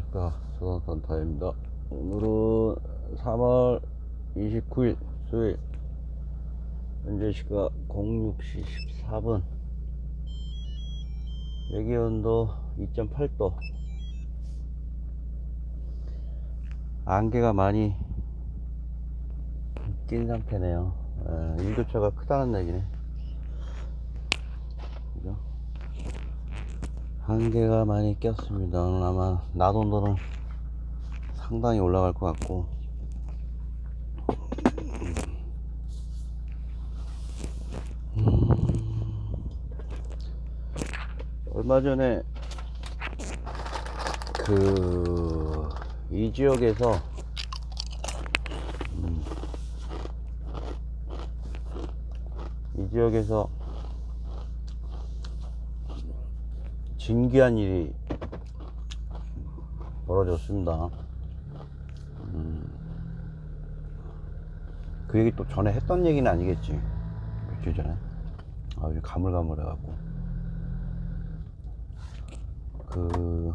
안녕하십니까 조선산타입니다. 오늘은 3월 29일 수요일. 현재 시각 06시 14분. 외기온도 2.8도. 안개가 많이 낀 상태네요. 에, 일교차가 크다는 얘기네 그죠? 한개가 많이 꼈습니다. 오늘 아마 낮 온도는 상당히 올라갈 것 같고. 음, 얼마 전에 그 이 지역에서 음, 이 지역에서 진기한 일이 벌어졌습니다. 음, 그 얘기 또 전에 했던 얘기는 아니겠지. 며칠 전에. 아, 요즘 가물가물해갖고. 그,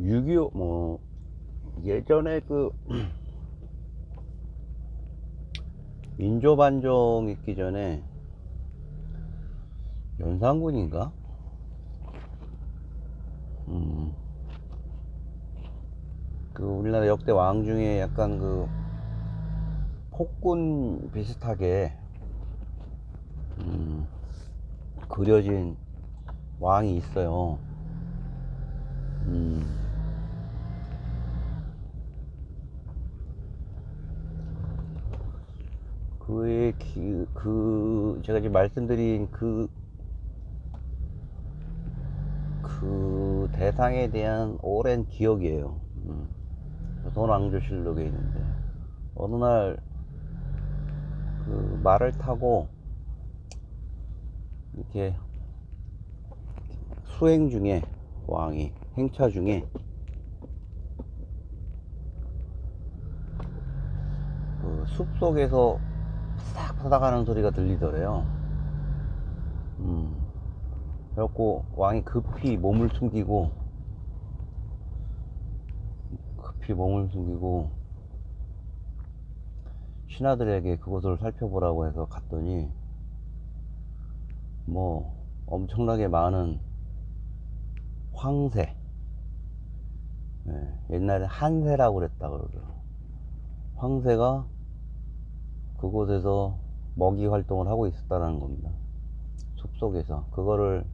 6.25, 뭐, 예전에 그, 인조반정 있기 전에, 연산군인가? 음. 그 우리나라 역대 왕 중에 약간 그 폭군 비슷하게 음, 그려진 왕이 있어요. 음. 그의 기, 그 제가 지금 말씀드린 그 그 대상에 대한 오랜 기억이에요. 음. 조선왕조실록에 있는데 어느 날 그 말을 타고 이렇게 수행 중에 왕이 행차 중에 그 숲속에서 파삭파삭 하는 소리가 들리더래요. 음. 그래갖고 왕이 급히 몸을 숨기고 급히 몸을 숨기고 신하들에게 그곳을 살펴보라고 해서 갔더니 뭐 엄청나게 많은 황새 예, 옛날에 한새라고 그랬다 그러더라고. 황새가 그곳에서 먹이 활동을 하고 있었다는 겁니다. 숲속에서. 그거를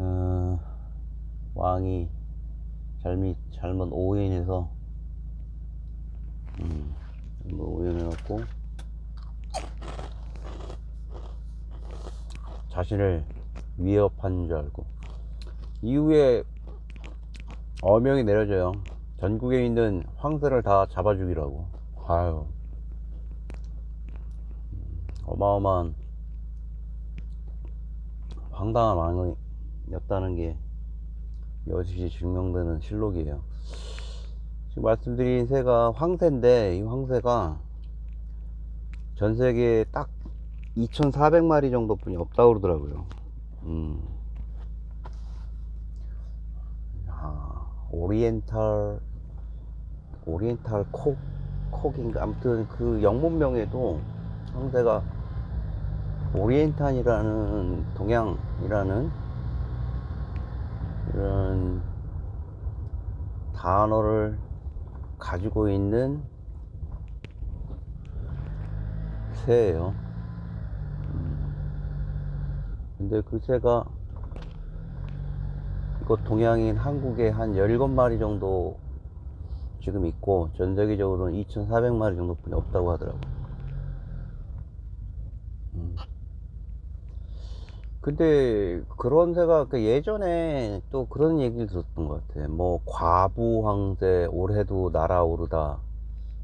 어, 왕이 잘못 잘못 오인해서 음, 뭐 오인해갖고 자신을 위협한 줄 알고 이후에 어명이 내려져요. 전국에 있는 황새를 다 잡아 죽이라고. 아유 음, 어마어마한 황당한 왕이 었다는 게 여실히 증명되는 실록이에요. 지금 말씀드린 새가 황새인데 이 황새가 전 세계에 딱 2,400마리 정도뿐이 없다고 그러더라고요. 음. 아, 오리엔탈 오리엔탈 콕 콕인가 아무튼 그 영문명에도 황새가 오리엔탄이라는 동양이라는 이런 단어를 가지고 있는 새예요. 음. 근데 그 새가 이곳 동양인 한국에 한 17마리 정도 지금 있고 전 세계적으로는 2,400마리 정도뿐이 없다고 하더라고. 음. 근데 그런 새가 그 예전에 또 그런 얘기를 들었던 것 같아. 뭐 과부 황새 올해도 날아오르다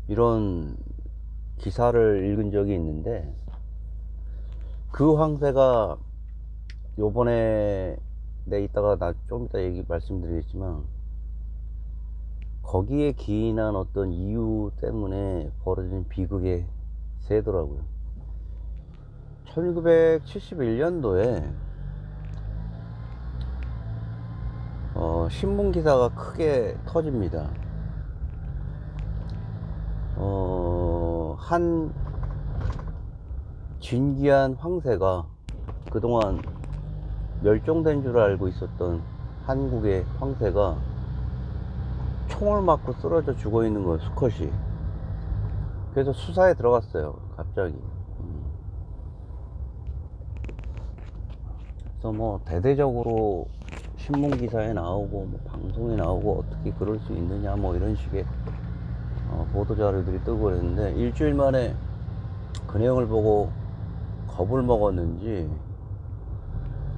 이런 기사를 읽은 적이 있는데 그 황새가 요번에 내 이따가 나 좀 이따 얘기 말씀드리겠지만 거기에 기인한 어떤 이유 때문에 벌어진 비극의 새더라고요. 1971년도에 어, 신문 기사가 크게 터집니다. 어, 한 진귀한 황새가 그동안 멸종된 줄 알고 있었던 한국의 황새가 총을 맞고 쓰러져 죽어 있는 거예요, 수컷이. 그래서 수사에 들어갔어요, 갑자기. 음. 그래서 뭐, 대대적으로 신문 기사에 나오고, 뭐 방송에 나오고, 어떻게 그럴 수 있느냐, 뭐 이런 식의 어, 보도 자료들이 뜨고 그랬는데, 일주일 만에 그 내용을 보고 겁을 먹었는지,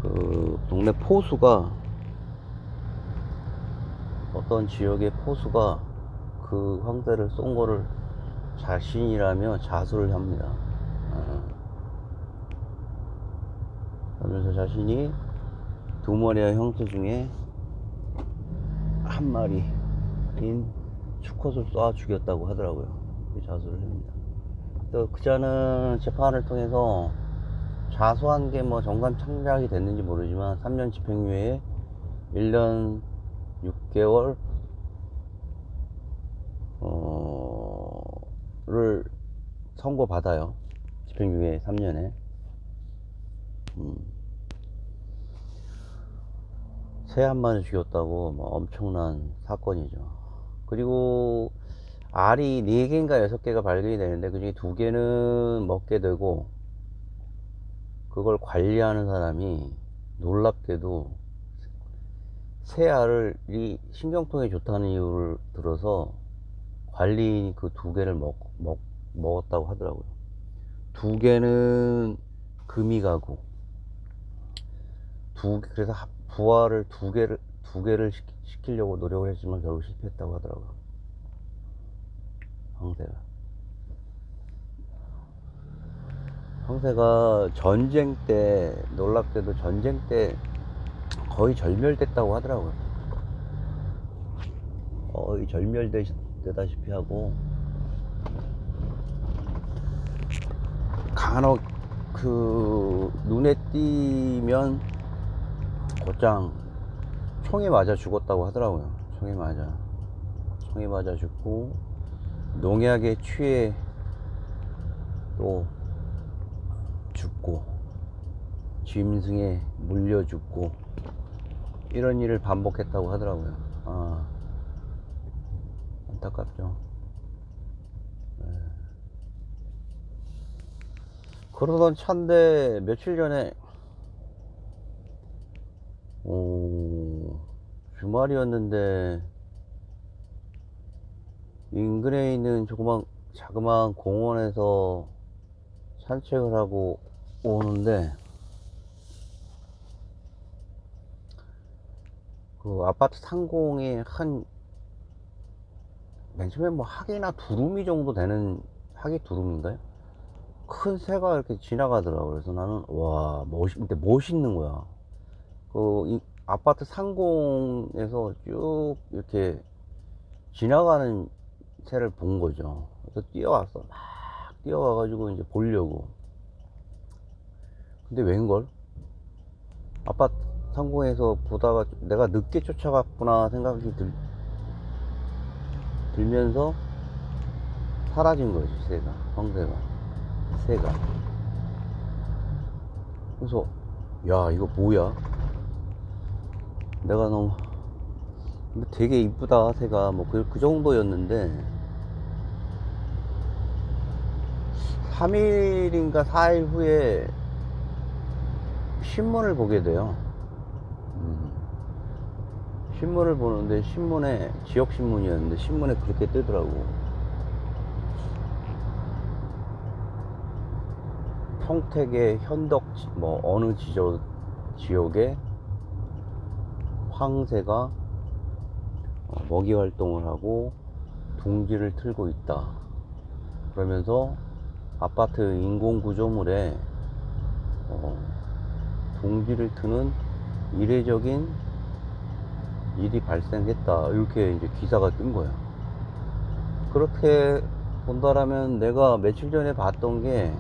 그, 동네 포수가, 어떤 지역의 포수가 그 황새를 쏜 거를 자신이라며 자수를 합니다. 어. 그러면서 자신이 두 마리의 형태 중에 한 마리인 수컷을 쏴 죽였다고 하더라고요. 그 자수를 합니다. 또 그자는 재판을 통해서 자수한 게 뭐 정관 창작이 됐는지 모르지만 3년 집행유예에 1년 6개월 어를 선고 받아요. 집행유예 3년에. 음. 새 한 마리 죽였다고 뭐 엄청난 사건이죠. 그리고 알이 4개인가 6개가 발견이 되는데 그 중에 2개는 먹게 되고 그걸 관리하는 사람이 놀랍게도 새 알이 신경통에 좋다는 이유를 들어서 관리인이 그 두 개를 먹, 먹, 먹었다고 하더라고요. 두 개는 금이 가고, 두, 개- 그래서 하- 부화를 두 개를, 두 개를 시키, 시키 려고 노력을 했지만 결국 실패했다고 하더라고요. 황새가. 황새가 전쟁 때, 놀랍게도 전쟁 때 거의 절멸됐다고 하더라고요. 거의 절멸되다시피 하고 간혹 그 눈에 띄면 곧장 총에 맞아 죽었다고 하더라고요. 총에 맞아. 총에 맞아 죽고 농약에 취해 또 죽고 짐승에 물려 죽고 이런 일을 반복했다고 하더라고요. 아, 안타깝죠. 네. 그러던 차인데 며칠 전에 오, 주말이었는데 인근에 있는 조그만 자그마한 공원에서 산책을 하고 오는데 그 아파트 상공에 한, 맨 처음에 뭐 하기나 두루미 정도 되는, 하기 두루미인가요? 큰 새가 이렇게 지나가더라고. 그래서 나는, 와, 멋있, 근데 멋있는 거야. 그, 이 아파트 상공에서 쭉 이렇게 지나가는 새를 본 거죠. 그래서 뛰어왔어. 막 뛰어와가지고 이제 보려고. 근데 웬걸? 아파트 상공에서 보다가 내가 늦게 쫓아갔구나 생각이 들, 들면서 사라진 거지, 새가. 황새가. 새가. 그래서, 야, 이거 뭐야? 내가 너무, 되게 이쁘다, 새가. 뭐, 그, 그 정도였는데, 3일인가 4일 후에 신문을 보게 돼요. 음. 신문을 보는데 신문에 지역 신문이었는데 신문에 그렇게 뜨더라고. 평택의 현덕 지- 뭐 어느 지저 지역에 황새가 어, 먹이 활동을 하고 둥지를 틀고 있다. 그러면서 아파트 인공 구조물에 어, 둥지를 트는 이례적인 일이 발생했다. 이렇게 이제 기사가 뜬 거야. 그렇게 본다라면 내가 며칠 전에 봤던 게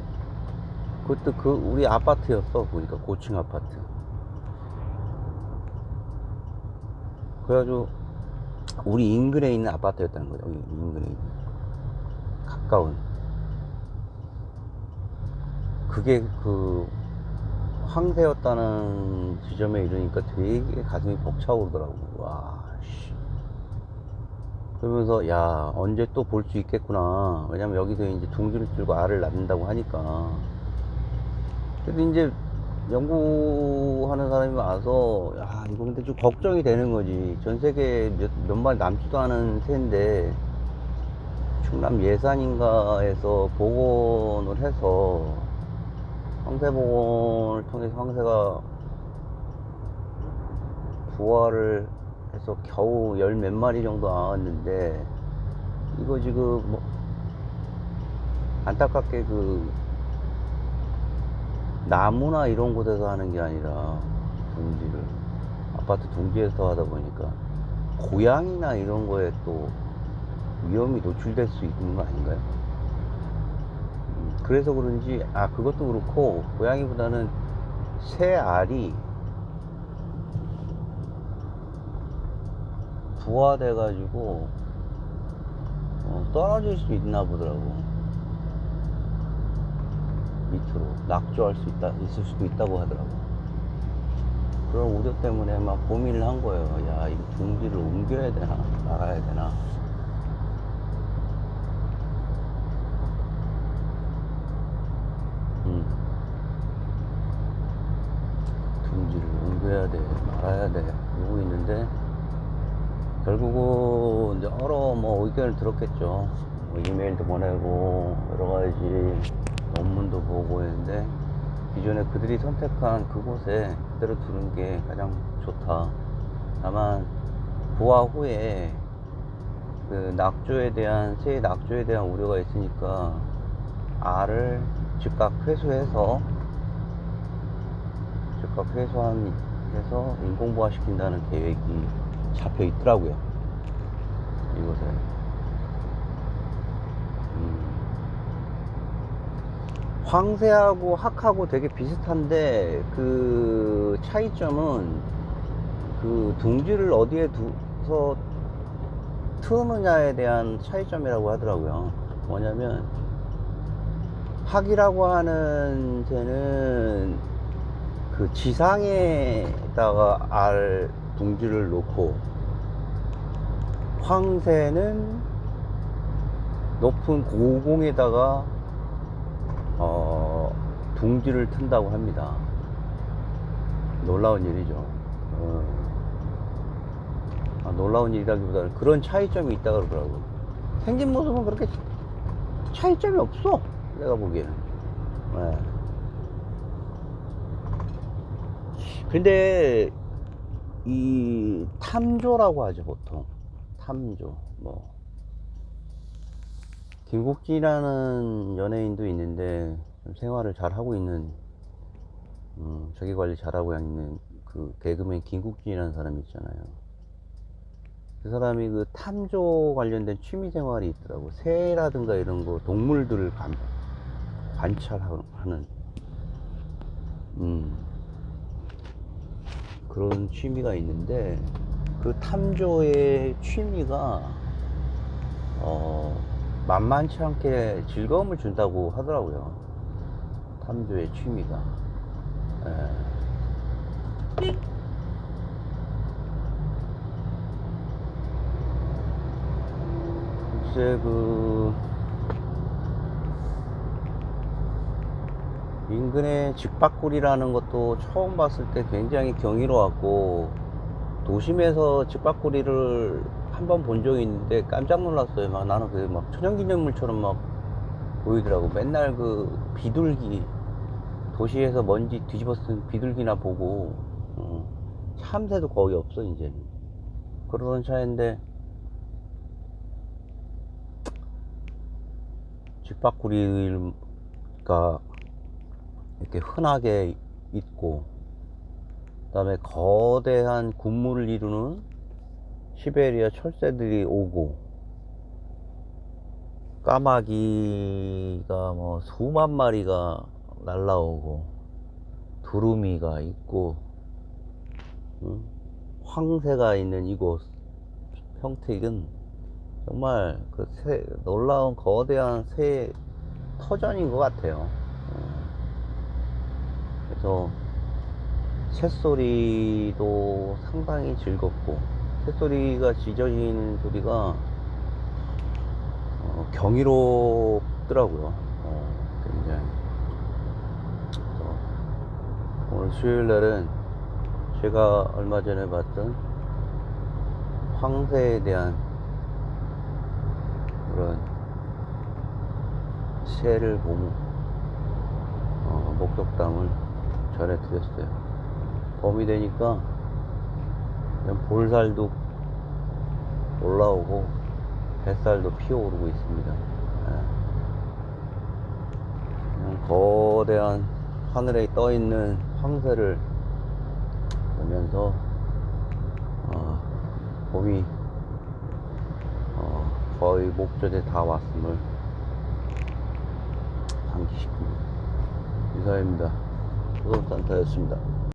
그것도 그 우리 아파트였어. 보니까 고층 아파트. 그래가지고 우리 인근에 있는 아파트였다는 거예요. 여기 인근에 있는 가까운. 그게 그 황새였다는 지점에 이르니까 되게 가슴이 벅차오르더라고. 와, 씨. 그러면서 야 언제 또 볼 수 있겠구나. 왜냐면 여기서 이제 둥지를 들고 알을 낳는다고 하니까. 그래도 이제 연구하는 사람이 와서 야 이거 근데 좀 걱정이 되는 거지. 전 세계 몇, 몇 마리 남지도 않은 새인데 충남 예산인가에서 복원을 해서 황새 복원을 통해서 황새가 부화를 해서 겨우 열 몇 마리 정도 나왔는데 이거 지금 뭐 안타깝게 그 나무나 이런 곳에서 하는 게 아니라 둥지를 아파트 둥지에서 하다 보니까 고양이나 이런 거에 또 위험이 노출될 수 있는 거 아닌가요? 음, 그래서 그런지 아 그것도 그렇고 고양이보다는 새 알이 부화돼 가지고 어, 떨어질 수 있나 보더라고 밑으로 낙조할 수 있다 있을 수도 있다고 하더라고 그런 우려 때문에 막 고민을 한 거예요 야 이거 둥지를 옮겨야 되나 말아야 되나 음. 둥지를 옮겨야 돼 말아야 돼 이러고 있는데 결국은 이제 여러 뭐 의견을 들었겠죠. 뭐 이메일도 보내고 여러 가지 논문도 보고 했는데 기존에 그들이 선택한 그곳에 그대로 두는 게 가장 좋다. 다만 부화 후에 그 낙조에 대한 새 낙조에 대한 우려가 있으니까 알을 즉각 회수해서 즉각 회수한 해서 인공부화 시킨다는 계획이 잡혀 있더라고요. 이곳에. 음. 황새하고 학하고 되게 비슷한데 그 차이점은 그 둥지를 어디에 두서 트느냐에 대한 차이점이라고 하더라고요. 뭐냐면 학이라고 하는 새는 그 지상에다가 알 둥지를 놓고 황새는 높은 고공에다가 어, 둥지를 튼다고 합니다. 놀라운 일이죠. 어. 아, 놀라운 일이라기보다는 그런 차이점이 있다 그러더라고. 생긴 모습은 그렇게 차이점이 없어. 내가 보기에는. 네. 근데 이 탐조라고 하죠 보통 탐조 뭐 김국진이라는 연예인도 있는데 좀 생활을 잘 하고 있는 음, 자기 관리 잘하고 있는 그 개그맨 김국진이라는 사람이 있잖아요. 그 사람이 그 탐조 관련된 취미 생활이 있더라고. 새라든가 이런 거 동물들을 관, 관찰하는 음. 그런 취미가 있는데 그 탐조의 취미가 어 만만치 않게 즐거움을 준다고 하더라고요. 탐조의 취미가. 예. 글쎄 그 인근에 직박골이라는 것도 처음 봤을 때 굉장히 경이로웠고 도심에서 직박골이를 한 번 본 적이 있는데 깜짝 놀랐어요. 막 나는 그게 막 천연기념물처럼 막 보이더라고. 맨날 그 비둘기 도시에서 먼지 뒤집어 쓴 비둘기나 보고 어, 참새도 거의 없어 이제는 그러던 차인데 직박구리가 이렇게 흔하게 있고 그 다음에 거대한 군무를 이루는 시베리아 철새들이 오고 까마귀가 뭐 수만 마리가 날라오고 두루미가 있고 응? 황새가 있는 이곳 평택은 정말 그 새, 놀라운 거대한 새 터전인 것 같아요. 어. 그래서 새소리도 상당히 즐겁고 새소리가 짖어지는 소리가 어, 경이롭더라고요. 어, 굉장히. 오늘 수요일 날은 제가 얼마 전에 봤던 황새에 대한 그런 새를 보고 어, 목격담을 전해드렸어요. 봄이 되니까 볼살도 올라오고 뱃살도 피어오르고 있습니다. 예. 거대한 하늘에 떠 있는 황새를 보면서 어, 봄이 어, 거의 목전에 다 왔음을 상기시킵니다. 이사입니다. 소속산타였습니다.